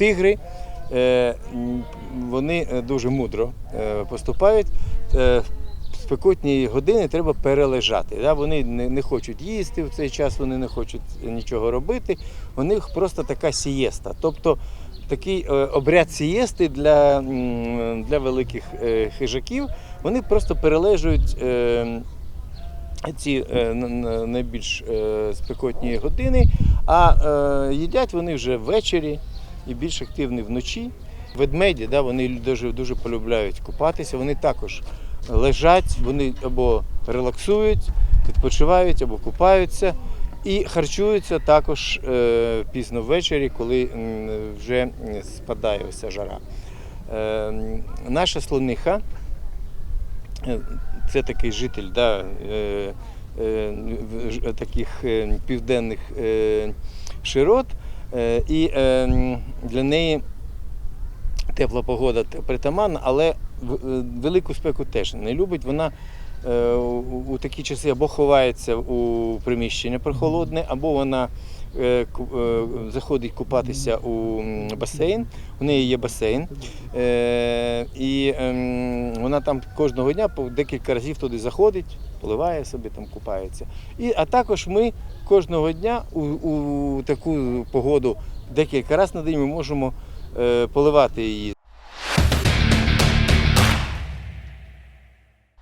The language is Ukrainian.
тигри. Е, Вони е, дуже мудро е, поступають. В Спекотні години треба перележати. Вони не, хочуть їсти в цей час, вони не хочуть нічого робити. У них просто така сієста. Тобто такий обряд сієсти для, для великих хижаків. Вони просто перележують ці найбільш спекотні години, а їдять вони вже ввечері і більш активні вночі. Ведмеді, да, вони дуже, дуже полюбляють купатися, вони також лежать, вони або релаксують, відпочивають, або купаються. І харчуються також е, пізно ввечері, коли вже спадає ось жара. Е, наша слониха е, це такий житель да, е, е, таких е, південних е, широт, і е, для неї тепла погода притаманна, але е, велику спеку теж не любить. Вона е, у такі часи або ховається у приміщення прохолодне, або вона е, е, заходить купатися у басейн. У неї є басейн. Е, І ем, вона там кожного дня декілька разів туди заходить, поливає собі, там купається. І, а також ми кожного дня у, у таку погоду декілька разів на день ми можемо е, поливати її.